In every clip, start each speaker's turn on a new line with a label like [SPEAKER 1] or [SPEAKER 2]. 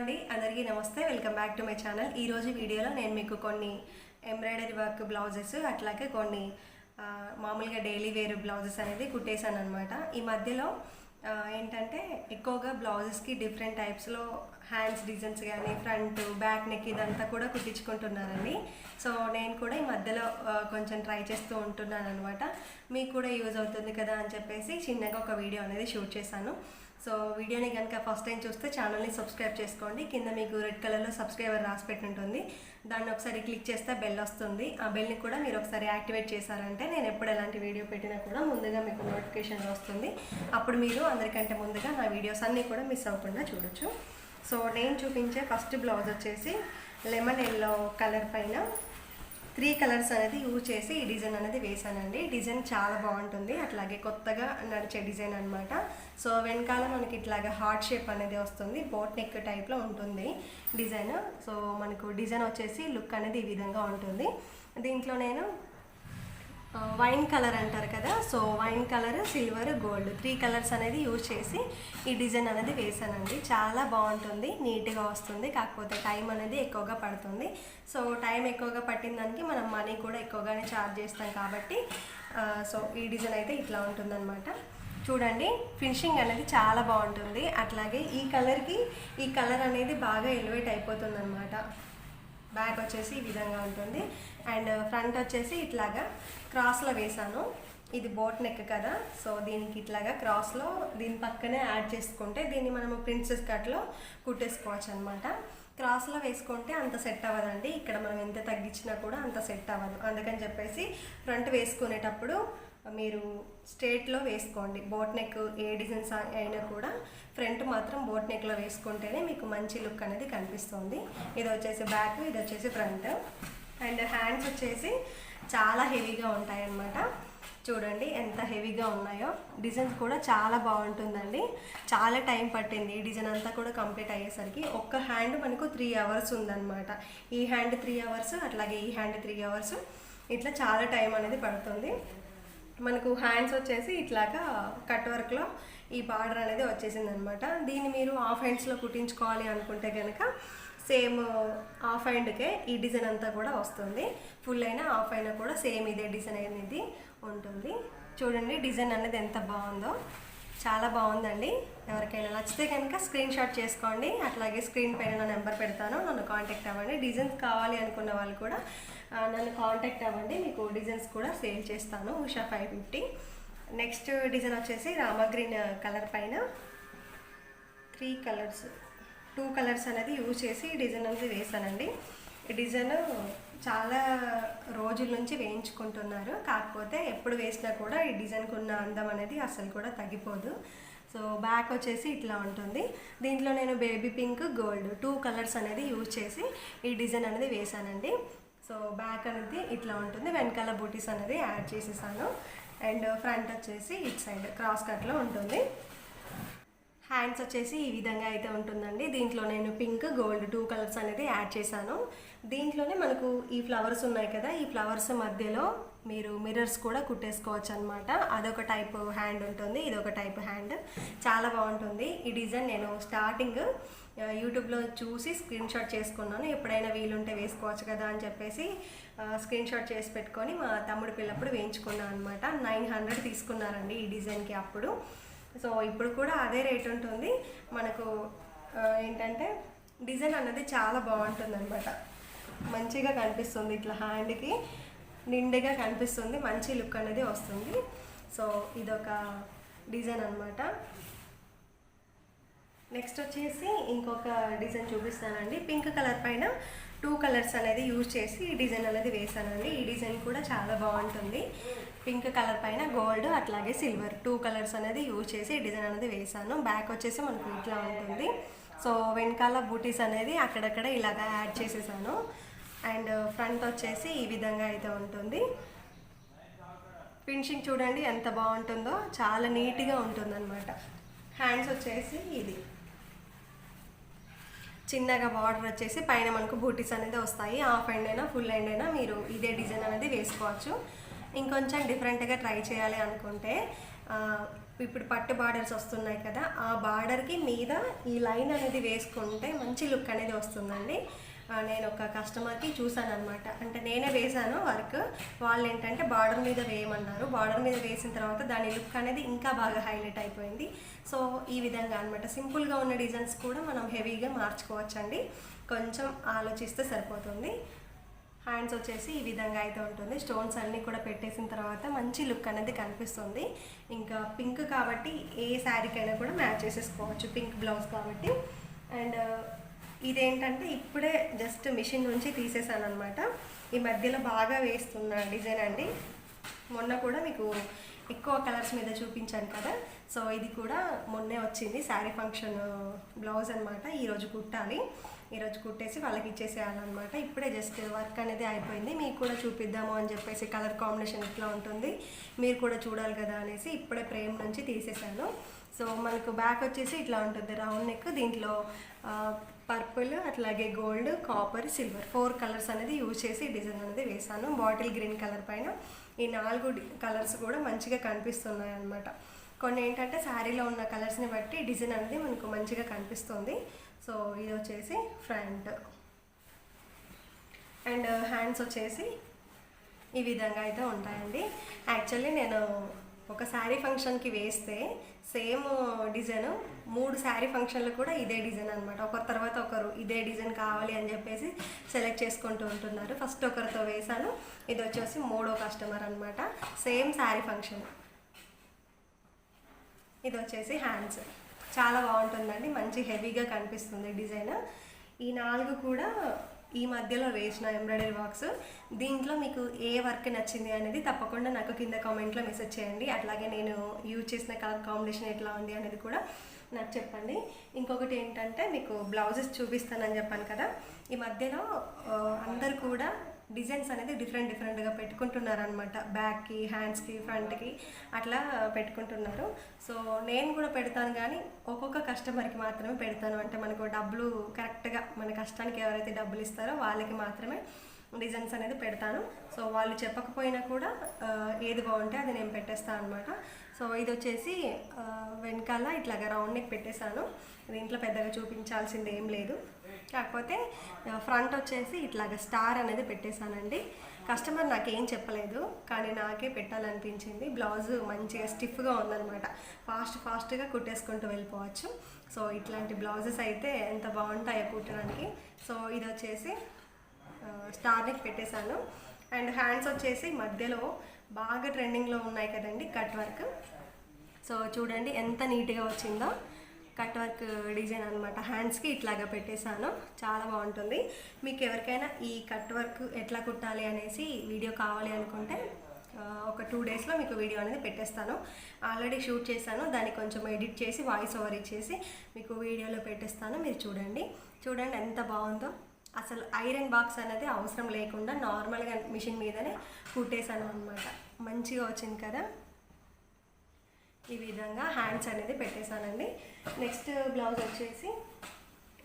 [SPEAKER 1] అండి. అందరికీ నమస్తే. Welcome back to my channel. ఈరోజు వీడియోలో నేను మీకు కొన్ని ఎంబ్రాయిడరీ వర్క్ బ్లౌజెస్ అట్లాగే కొన్ని మామూలుగా డైలీ వేర్ బ్లౌజెస్ అనేది కుట్టేశాను అనమాట ఈ మధ్యలో ఏంటంటే ఎక్కువగా బ్లౌజెస్కి డిఫరెంట్ టైప్స్లో హ్యాండ్స్ డిజైన్స్ కానీ ఫ్రంట్ బ్యాక్ నెక్ ఇదంతా కూడా కుట్టించుకుంటున్నానండి సో నేను కూడా ఈ మధ్యలో కొంచెం ట్రై చేస్తూ ఉంటున్నాను అనమాట మీకు కూడా యూజ్ అవుతుంది కదా అని చెప్పేసి చిన్నగా ఒక వీడియో అనేది షూట్ చేశాను. సో వీడియోని కనుక ఫస్ట్ టైం చూస్తే ఛానల్ని సబ్స్క్రైబ్ చేసుకోండి. కింద మీకు రెడ్ కలర్లో సబ్స్క్రైబర్ రాసి పెట్టి ఉంటుంది దాన్ని ఒకసారి క్లిక్ చేస్తే బెల్ వస్తుంది. ఆ బెల్ని కూడా మీరు ఒకసారి యాక్టివేట్ చేశారంటే నేను ఎప్పుడు ఎలాంటి వీడియో పెట్టినా కూడా ముందుగా మీకు నోటిఫికేషన్ వస్తుంది. అప్పుడు మీరు అందరికంటే ముందుగా నా వీడియోస్ అన్నీ కూడా మిస్ అవ్వకుండా చూడొచ్చు. సో నేను చూపించే ఫస్ట్ బ్లౌజ్ వచ్చేసి లెమన్ ఎల్లో కలర్ పైన త్రీ కలర్స్ అనేది యూజ్ చేసి ఈ డిజైన్ అనేది వేసానండి డిజైన్ చాలా బాగుంటుంది. అట్లాగే కొత్తగా నడిచే డిజైన్ అనమాట సో వెనకాల మనకి ఇట్లాగా హార్ట్ షేప్ అనేది వస్తుంది. బోట్ నెక్ టైప్లో ఉంటుంది డిజైన్. సో మనకు డిజైన్ వచ్చేసి లుక్ అనేది ఈ విధంగా ఉంటుంది. దీంట్లో నేను వైన్ కలర్ అంటారు కదా so wine colour silver gold three colours అనేది యూజ్ చేసి ఈ డిజైన్ అనేది వేసానండి చాలా బాగుంటుంది నీట్గా వస్తుంది కాకపోతే టైం అనేది ఎక్కువగా పడుతుంది. సో టైం ఎక్కువగా పట్టిన దానికి మనం మనీ కూడా ఎక్కువగానే ఛార్జ్ చేస్తాం కాబట్టి సో ఈ డిజైన్ అయితే ఇట్లా ఉంటుందన్నమాట. చూడండి ఫినిషింగ్ అనేది చాలా బాగుంటుంది. అట్లాగే ఈ కలర్కి ఈ కలర్ అనేది బాగా ఎలివేట్ అయిపోతుంది అనమాట బ్యాక్ వచ్చేసి ఈ విధంగా ఉంటుంది. అండ్ ఫ్రంట్ వచ్చేసి ఇట్లాగా క్రాస్లో వేసాను ఇది బోట్ నెక్ కదా. సో దీనికి ఇట్లాగా క్రాస్లో దీని పక్కనే యాడ్ చేసుకుంటే దీన్ని మనము ప్రిన్సెస్ కట్లో కుట్టేసుకోవచ్చు అనమాట క్రాస్లో వేసుకుంటే అంత సెట్ అవ్వదండి. ఇక్కడ మనం ఎంత తగ్గించినా కూడా అంత సెట్ అవ్వదు. అందుకని చెప్పేసి ఫ్రంట్ వేసుకునేటప్పుడు మీరు స్ట్రేట్లో వేసుకోండి. బోట్ నెక్ ఏ డిజైన్స్ అయినా కూడా ఫ్రంట్ మాత్రం బోట్ నెక్లో వేసుకుంటేనే మీకు మంచి లుక్ అనేది కనిపిస్తుంది. ఇది వచ్చేసి బ్యాక్ ఇది వచ్చేసి ఫ్రంట్. అండ్ హ్యాండ్స్ వచ్చేసి చాలా హెవీగా ఉంటాయన్నమాట. చూడండి ఎంత హెవీగా ఉన్నాయో. డిజైన్స్ కూడా చాలా బాగుంటుందండి. చాలా టైం పట్టింది. ఈ డిజైన్ అంతా కూడా కంప్లీట్ అయ్యేసరికి ఒక్క హ్యాండ్ మనకు త్రీ అవర్స్ ఉందన్నమాట. ఈ హ్యాండ్ త్రీ అవర్స్ అట్లాగే ఈ హ్యాండ్ త్రీ అవర్స్ ఇట్లా చాలా టైం అనేది పడుతుంది. మనకు హ్యాండ్స్ వచ్చేసి ఇట్లాగా కట్ వర్క్లో ఈ బార్డర్ అనేది వచ్చేసింది అనమాట దీన్ని మీరు హాఫ్ హ్యాండ్స్లో కుట్టించుకోవాలి అనుకుంటే కనుక సేమ్ హాఫ్ హ్యాండ్కే ఈ డిజైన్ అంతా కూడా వస్తుంది. ఫుల్ అయినా హాఫ్ అయినా కూడా సేమ్ ఇదే డిజైన్ అనేది ఉంటుంది. చూడండి డిజైన్ అనేది ఎంత బాగుందో. చాలా బాగుందండి. ఎవరికైనా నచ్చితే కనుక స్క్రీన్ షాట్ చేసుకోండి. అట్లాగే స్క్రీన్ పైన నా నెంబర్ పెడతాను. నన్ను కాంటాక్ట్ అవ్వండి. డిజైన్స్ కావాలి అనుకున్న వాళ్ళు కూడా నన్ను కాంటాక్ట్ అవ్వండి. మీకు డిజైన్స్ కూడా సేల్ చేస్తాను. Usha five fifty next design వచ్చేసి రామా గ్రీన్ కలర్ uh, పైన. త్రీ కలర్స్ టూ కలర్స్ అనేది యూజ్ చేసి డిజైన్ అనేది వేసానండి ఈ డిజైన్ చాలా రోజుల నుంచి వేయించుకుంటున్నారు. కాకపోతే ఎప్పుడు వేసినా కూడా ఈ డిజైన్కి ఉన్న అందం అనేది అసలు కూడా తగ్గిపోదు. సో బ్యాక్ వచ్చేసి ఇట్లా ఉంటుంది. దీంట్లో నేను baby pink gold two colours అనేది యూజ్ చేసి ఈ డిజైన్ అనేది వేసానండి సో బ్యాక్ అనేది ఇట్లా ఉంటుంది. వెనకాల బూటీస్ అనేది యాడ్ చేసేసాను. అండ్ ఫ్రంట్ వచ్చేసి ఇట్ సైడ్ క్రాస్ కట్లో ఉంటుంది. హ్యాండ్స్ వచ్చేసి ఈ విధంగా అయితే ఉంటుందండి. దీంట్లో నేను పింక్ గోల్డ్ టూ కలర్స్ అనేది యాడ్ చేశాను. దీంట్లోనే మనకు ఈ ఫ్లవర్స్ ఉన్నాయి కదా ఈ ఫ్లవర్స్ మధ్యలో మీరు మిర్రర్స్ కూడా కుట్టేసుకోవచ్చు అనమాట అదొక టైప్ హ్యాండ్ ఉంటుంది ఇదొక టైప్ హ్యాండ్. చాలా బాగుంటుంది. ఈ డిజైన్ నేను స్టార్టింగ్ యూట్యూబ్లో చూసి స్క్రీన్ షాట్ చేసుకున్నాను. ఎప్పుడైనా వీలుంటే వేసుకోవచ్చు కదా అని చెప్పేసి స్క్రీన్ షాట్ చేసి పెట్టుకొని మా తమ్ముడు పిల్లప్పుడు వేయించుకున్నాను అనమాట నైన్ హండ్రెడ్ తీసుకున్నారండి ఈ డిజైన్కి అప్పుడు. సో ఇప్పుడు కూడా అదే రేట్ ఉంటుంది. మనకు ఏంటంటే డిజైన్ అన్నది చాలా బాగుంటుంది అనమాట మంచిగా కనిపిస్తుంది ఇట్లా హ్యాండ్కి నిండుగా కనిపిస్తుంది మంచి లుక్ అనేది వస్తుంది. సో ఇదొక డిజైన్ అనమాట నెక్స్ట్ వచ్చేసి ఇంకొక డిజైన్ చూపిస్తానండి. పింక్ కలర్ పైన టూ కలర్స్ అనేది యూజ్ చేసి ఈ డిజైన్ అనేది వేసానండి ఈ డిజైన్ కూడా చాలా బాగుంటుంది. పింక్ కలర్ పైన గోల్డ్ అట్లాగే సిల్వర్ టూ కలర్స్ అనేది యూజ్ చేసి ఈ డిజైన్ అనేది వేసాను బ్యాక్ వచ్చేసి మనకు ఇట్లా ఉంటుంది. సో వెనకాల బూటీస్ అనేది అక్కడక్కడ ఇలాగా యాడ్ చేసేసాను. అండ్ ఫ్రంట్ వచ్చేసి ఈ విధంగా అయితే ఉంటుంది. ఫినిషింగ్ చూడండి ఎంత బాగుంటుందో. చాలా నీట్గా ఉంటుందన్నమాట. హ్యాండ్స్ వచ్చేసి ఇది. చిన్నగా బార్డర్ వచ్చేసి పైన మనకు బూటీస్ అనేది వస్తాయి. హాఫ్ ఎండ్ అయినా ఫుల్ ఎండ్ అయినా మీరు ఇదే డిజైన్ అనేది వేసుకోవచ్చు. ఇంకొంచెం డిఫరెంట్గా ట్రై చేయాలి అనుకుంటే ఇప్పుడు పట్టు బార్డర్స్ వస్తున్నాయి కదా ఆ బార్డర్కి మీద ఈ లైన్ అనేది వేసుకుంటే మంచి లుక్ అనేది వస్తుందండి. నేను ఒక కస్టమర్కి చూసాను అనమాట అంటే నేనే వేశాను వర్క్. వాళ్ళు ఏంటంటే బార్డర్ మీద వేయమన్నారు. బార్డర్ మీద వేసిన తర్వాత దాని లుక్ అనేది ఇంకా బాగా హైలైట్ అయిపోయింది. సో ఈ విధంగా అనమాట సింపుల్గా ఉన్న డిజైన్స్ కూడా మనం హెవీగా మార్చుకోవచ్చండి. కొంచెం ఆలోచిస్తే సరిపోతుంది. హ్యాండ్స్ వచ్చేసి ఈ విధంగా అయితే ఉంటుంది. స్టోన్స్ అన్నీ కూడా పెట్టేసిన తర్వాత మంచి లుక్ అనేది కనిపిస్తుంది. ఇంకా పింక్ కాబట్టి ఏ శారీకైనా కూడా మ్యాచ్ చేసేసుకోవచ్చు. పింక్ బ్లౌజ్ కాబట్టి. అండ్ ఇదేంటంటే ఇప్పుడే జస్ట్ మిషన్ నుంచి తీసేసాను అనమాట ఈ మధ్యలో బాగా వేస్తున్న డిజైన్ అండి. మొన్న కూడా మీకు ఎక్కువ కలర్స్ మీద చూపించాను కదా. సో ఇది కూడా మొన్నే వచ్చింది. శారీ ఫంక్షన్ బ్లౌజ్ అనమాట ఈరోజు కుట్టాలి. ఈరోజు కుట్టేసి వాళ్ళకి ఇచ్చేసేయాలన్నమాట. ఇప్పుడే జస్ట్ వర్క్ అనేది అయిపోయింది. మీకు కూడా చూపిద్దాము అని చెప్పేసి కలర్ కాంబినేషన్ ఇట్లా ఉంటుంది మీరు కూడా చూడాలి కదా అనేసి ఇప్పుడే ప్రేమ్ నుంచి తీసేసాను. సో మనకు బ్యాక్ వచ్చేసి ఇట్లా ఉంటుంది. రౌండ్ నెక్ దీంట్లో పర్పుల్ అట్లాగే gold copper silver four colours అనేది యూజ్ చేసి డిజైన్ అనేది వేసాను బాటిల్ గ్రీన్ కలర్ పైన ఈ నాలుగు కలర్స్ కూడా మంచిగా కనిపిస్తున్నాయి అన్నమాట. కొన్ని ఏంటంటే శారీలో ఉన్న కలర్స్ని బట్టి డిజైన్ అనేది మనకు మంచిగా కనిపిస్తుంది. సో ఇది వచ్చేసి ఫ్రంట్ అండ్ హ్యాండ్స్ వచ్చేసి ఈ విధంగా అయితే ఉంటాయండి. యాక్చువల్లీ నేను ఒక శారీ ఫంక్షన్కి వేస్తే సేమ్ డిజైన్ మూడు శారీ ఫంక్షన్లు కూడా ఇదే డిజైన్ అనమాట ఒకరి తర్వాత ఒకరు ఇదే డిజైన్ కావాలి అని చెప్పేసి సెలెక్ట్ చేసుకుంటూ ఉంటున్నారు. ఫస్ట్ ఒకరితో వేశాను. ఇది వచ్చేసి మూడో కస్టమర్ అనమాట సేమ్ శారీ ఫంక్షన్. ఇది వచ్చేసి హ్యాండ్స్. చాలా బాగుంటుందండి. మంచి హెవీగా కనిపిస్తుంది డిజైన్. ఈ నాలుగు కూడా ఈ మధ్యలో వేసిన ఎంబ్రాయిడరీ బాక్స్ దీంట్లో మీకు ఏ వర్క్ నచ్చింది అనేది తప్పకుండా నాకు కింద కామెంట్లో మెసేజ్ చేయండి. అట్లాగే నేను యూజ్ చేసిన కలర్ కాంబినేషన్ ఎట్లా ఉంది అనేది కూడా నాకు చెప్పండి. ఇంకొకటి ఏంటంటే మీకు బ్లౌజెస్ చూపిస్తానని చెప్పాను కదా. ఈ మధ్యలో అందరు కూడా డిజైన్స్ అనేది డిఫరెంట్ డిఫరెంట్గా పెట్టుకుంటున్నారు అనమాట బ్యాక్కి హ్యాండ్స్కి ఫ్రంట్కి అట్లా పెట్టుకుంటున్నారు. సో నేను కూడా పెడతాను కానీ ఒక్కొక్క కస్టమర్కి మాత్రమే పెడతాను. అంటే మనకు డబ్బులు కరెక్ట్గా మన కష్టానికి ఎవరైతే డబ్బులు ఇస్తారో వాళ్ళకి మాత్రమే డిజైన్స్ అనేది పెడతాను. సో వాళ్ళు చెప్పకపోయినా కూడా ఏది బాగుంటే అది నేను పెట్టేస్తాను అనమాట సో ఇది వచ్చేసి వెనకాల ఇట్లాగా రౌండ్ నెక్ పెట్టేశాను. దీంట్లో పెద్దగా చూపించాల్సింది ఏం లేదు. కాకపోతే ఫ్రంట్ వచ్చేసి ఇట్లాగ స్టార్ అనేది పెట్టేశానండి. కస్టమర్ నాకేం చెప్పలేదు కానీ నాకే పెట్టాలనిపించింది. బ్లౌజ్ మంచిగా స్టిఫ్గా ఉందన్నమాట. ఫాస్ట్ ఫాస్ట్గా కుట్టేసుకుంటూ వెళ్ళిపోవచ్చు. సో ఇట్లాంటి బ్లౌజెస్ అయితే ఎంత బాగుంటాయో కుట్టడానికి. సో ఇది వచ్చేసి స్టార్కి పెట్టేశాను. అండ్ హ్యాండ్స్ వచ్చేసి మధ్యలో బాగా ట్రెండింగ్లో ఉన్నాయి కదండి కట్ వర్క్. సో చూడండి ఎంత నీట్గా వచ్చిందో. కట్ వర్క్ డిజైన్ అనమాట హ్యాండ్స్కి ఇట్లాగా పెట్టేశాను. చాలా బాగుంటుంది. మీకు ఎవరికైనా ఈ కట్ వర్క్ ఎట్లా కుట్టాలి అనేసి వీడియో కావాలి అనుకుంటే ఒక టూ డేస్లో మీకు వీడియో అనేది పెట్టేస్తాను. ఆల్రెడీ షూట్ చేశాను. దాన్ని కొంచెం ఎడిట్ చేసి వాయిస్ ఓవర్ ఇచ్చేసి మీకు వీడియోలో పెట్టేస్తాను. మీరు చూడండి. చూడండి ఎంత బాగుందో. అసలు ఐరన్ బాక్స్ అనేది అవసరం లేకుండా నార్మల్గా మిషన్ మీదనే కుట్టేశాను అనమాట మంచిగా వచ్చింది కదా. ఈ విధంగా హ్యాండ్స్ అనేది పెట్టేశానండి. నెక్స్ట్ బ్లౌజ్ వచ్చేసి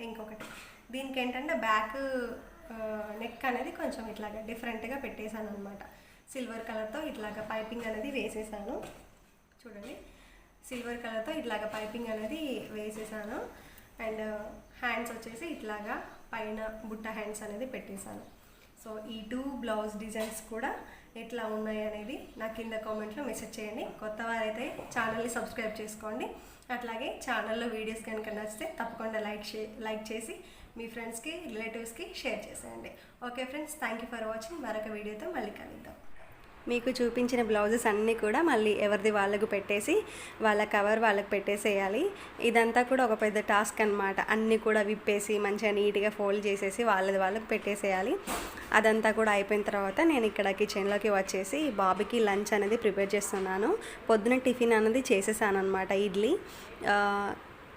[SPEAKER 1] ఇంకొకటి. దీనికి ఏంటంటే బ్యాక్ నెక్ అనేది కొంచెం ఇట్లాగా డిఫరెంట్గా పెట్టేశాను అనమాట సిల్వర్ కలర్తో ఇట్లాగా పైపింగ్ అనేది వేసేసాను. చూడండి. సిల్వర్ కలర్తో ఇట్లాగ పైపింగ్ అనేది వేసేసాను. అండ్ హ్యాండ్స్ వచ్చేసి ఇట్లాగా పైన బుట్ట హ్యాండ్స్ అనేది పెట్టేశాను. సో ఈ టూ బ్లౌజ్ డిజైన్స్ కూడా ఎట్లా ఉన్నాయి అనేది నా కింద కామెంట్లో మెసేజ్ చేయండి. కొత్త వారైతే ఛానల్ని సబ్స్క్రైబ్ చేసుకోండి. అట్లాగే ఛానల్లో వీడియోస్ కనుక నచ్చితే తప్పకుండా లైక్ చే లైక్ చేసి మీ ఫ్రెండ్స్కి రిలేటివ్స్కి షేర్ చేసేయండి. Okay friends thank you for watching. మరొక వీడియోతో మళ్ళీ కలుద్దాం.
[SPEAKER 2] మీకు చూపించిన బ్లౌజెస్ అన్నీ కూడా మళ్ళీ ఎవరిది వాళ్ళకు పెట్టేసి వాళ్ళ కవర్ వాళ్ళకి పెట్టేసేయాలి. ఇదంతా కూడా ఒక పెద్ద టాస్క్ అనమాట అన్నీ కూడా విప్పేసి మంచిగా నీట్గా ఫోల్డ్ చేసేసి వాళ్ళది వాళ్ళకి పెట్టేసేయాలి. అదంతా కూడా అయిపోయిన తర్వాత నేను ఇక్కడ కిచెన్లోకి వచ్చేసి బాబుకి లంచ్ అనేది ప్రిపేర్ చేస్తున్నాను. పొద్దున టిఫిన్ అనేది చేసేసాను అనమాట ఇడ్లీ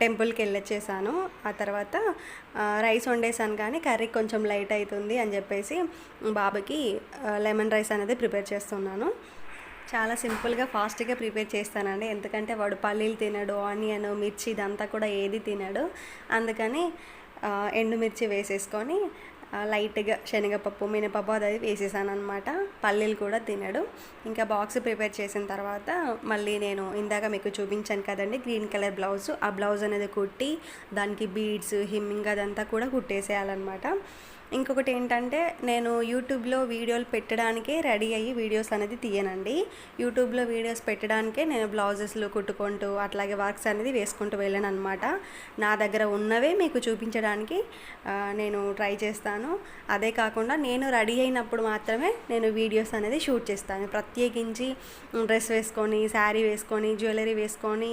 [SPEAKER 2] టెంపుల్కి వెళ్ళొచ్చేసాను ఆ తర్వాత రైస్ వండేసాను కానీ కర్రీ కొంచెం లైట్ అవుతుంది అని చెప్పేసి బాబుకి లెమన్ రైస్ అనేది ప్రిపేర్ చేస్తున్నాను. చాలా సింపుల్గా ఫాస్ట్గా ప్రిపేర్ చేస్తానండి. ఎందుకంటే వాడు పల్లీలు తినడు ఆనియన్ మిర్చి ఇదంతా కూడా ఏది తినడు. అందుకని ఎండుమిర్చి వేసేసుకొని
[SPEAKER 1] లైట్గా శనగపప్పు మినపప్పు అది వేసేసాను అనమాట పల్లీలు కూడా తినడు. ఇంకా బాక్స్ ప్రిపేర్ చేసిన తర్వాత మళ్ళీ నేను ఇందాక మీకు చూపించాను కదండి గ్రీన్ కలర్ బ్లౌజ్. ఆ బ్లౌజ్ అనేది కుట్టి దానికి బీడ్స్ హిమ్మింగ్ అదంతా కూడా కుట్టేసేయాలన్నమాట. ఇంకొకటి ఏంటంటే నేను యూట్యూబ్లో వీడియోలు పెట్టడానికే రెడీ అయ్యి వీడియోస్ అనేది తీయనండి. యూట్యూబ్లో వీడియోస్ పెట్టడానికే నేను బ్లౌజెస్లు కుట్టుకుంటూ అట్లాగే వర్క్స్ అనేది వేసుకుంటూ వెళ్ళాను అనమాట నా దగ్గర ఉన్నవే మీకు చూపించడానికి నేను ట్రై చేస్తాను. అదే కాకుండా నేను రెడీ అయినప్పుడు మాత్రమే నేను వీడియోస్ అనేది షూట్ చేస్తాను. ప్రత్యేకించి డ్రెస్ వేసుకొని శారీ వేసుకొని జ్యువెలరీ వేసుకొని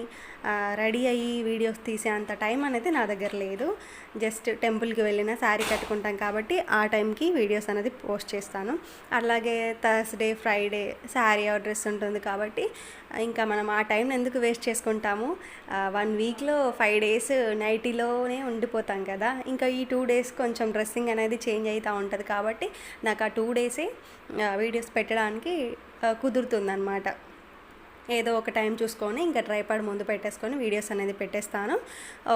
[SPEAKER 1] రెడీ అయ్యి వీడియోస్ తీసే అంత టైం అనేది నా దగ్గర లేదు. జస్ట్ టెంపుల్కి వెళ్ళిన శారీ కట్టుకుంటాం కాబట్టి కాబట్టి ఆ టైంకి వీడియోస్ అనేది పోస్ట్ చేస్తాను. అలాగే థర్స్డే ఫ్రైడే శారీ ఆ డ్రెస్ ఉంటుంది కాబట్టి ఇంకా మనం ఆ టైం ఎందుకు వేస్ట్ చేసుకుంటాము? వన్ వీక్లో ఫైవ్ డేస్ నైటీలోనే ఉండిపోతాం కదా. ఇంకా ఈ టూ డేస్ కొంచెం డ్రెస్సింగ్ అనేది చేంజ్ అవుతూ ఉంటుంది కాబట్టి నాకు ఆ టూ డేసే వీడియోస్ పెట్టడానికి కుదురుతుందన్నమాట. ఏదో ఒక టైం చూసుకొని ఇంకా ట్రైపాడ్ ముందు పెట్టేసుకొని వీడియోస్ అనేది పెట్టేస్తాను.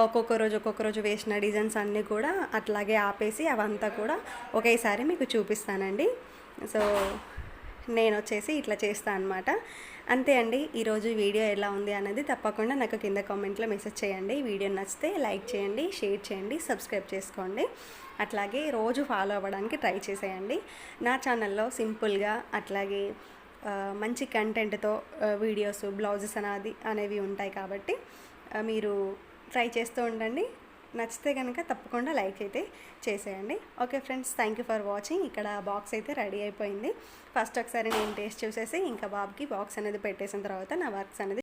[SPEAKER 1] ఒక్కొక్క రోజు ఒక్కొక్క రోజు వేసిన డిజైన్స్ అన్నీ కూడా అట్లాగే ఆపేసి అవంతా కూడా ఒకేసారి మీకు చూపిస్తానండి. సో నేను వచ్చేసి ఇట్లా చేస్తాను అనమాట అంతే అండి ఈరోజు వీడియో ఎలా ఉంది అనేది తప్పకుండా నాకు కింద కామెంట్లో మెసేజ్ చేయండి. వీడియో నచ్చితే లైక్ చేయండి షేర్ చేయండి సబ్స్క్రైబ్ చేసుకోండి. అట్లాగే రోజు ఫాలో అవ్వడానికి ట్రై చేసేయండి. నా ఛానల్లో సింపుల్గా అట్లాగే మంచి కంటెంట్తో వీడియోస్ బ్లౌజెస్ అనేది అనేవి ఉంటాయి కాబట్టి మీరు ట్రై చేస్తూ ఉండండి. నచ్చితే కనుక తప్పకుండా లైక్ అయితే చేసేయండి. Okay friends thank you for watching ఇక్కడ బాక్స్ అయితే రెడీ అయిపోయింది. ఫస్ట్ ఒకసారి నేను టేస్ట్ చూసేసి ఇంకా బాబుకి బాక్స్ అనేది పెట్టేసిన తర్వాత నా వర్క్స్ అనేది